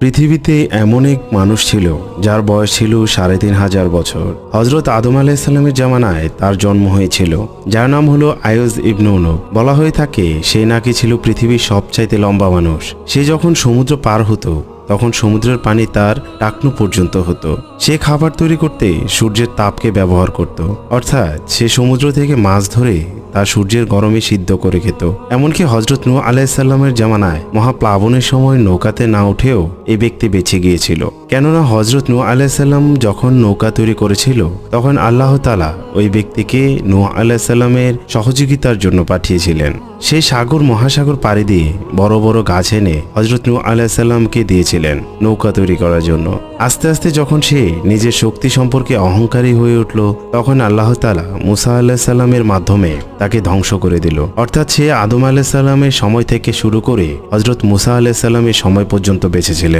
পৃথিবীতে এমন এক মানুষ ছিল, যার বয়স ছিল সাড়ে তিন হাজার বছর। হজরত আদম আলাইসাল্লামের জামানায় তার জন্ম হয়েছিল, যার নাম হলো আয়ুজ ইবনুনু বলা হয়ে থাকে, সে নাকি ছিল পৃথিবীর সবচাইতে লম্বা মানুষ। সে যখন সমুদ্র পার হতো তখন সমুদ্রের পানি তার টাকনু পর্যন্ত হতো। সে খাবার তৈরি করতে সূর্যের তাপকে ব্যবহার করত। অর্থাৎ সে সমুদ্র থেকে মাছ ধরে তা সূর্যের গরমে সিদ্ধ করে খেত। এমনকি হজরত নূ আলাইসাল্লামের জামানায় মহাপ্লাবনের সময় নৌকাতে না উঠেও এই ব্যক্তি বেঁচে গিয়েছিল। কেননা হজরত নূ আলাইসাল্লাম যখন নৌকা তৈরি করেছিল, তখন আল্লাহ তালা ওই ব্যক্তিকে নূ আলাইসাল্লামের সহযোগিতার জন্য পাঠিয়েছিলেন। সেই সাগর মহাসাগর পাড়ি দিয়ে বড় বড় গাছ এনে হজরত নূ আলাইসাল্লামকে দিয়েছিলেন নৌকা তৈরি করার জন্য। আস্তে আস্তে যখন সে নিজের শক্তি সম্পর্কে অহংকারী হয়ে উঠল, তখন আল্লাহ তালা মুসা আলাহিসাল্লামের মাধ্যমে তাকে ধ্বংস করে দিল। অর্থাৎ সে আদম আলাহিসাল্লামের সময় থেকে শুরু করে হজরত মুসা আলাহিসাল্লামের সময় পর্যন্ত বেঁচেছিলেন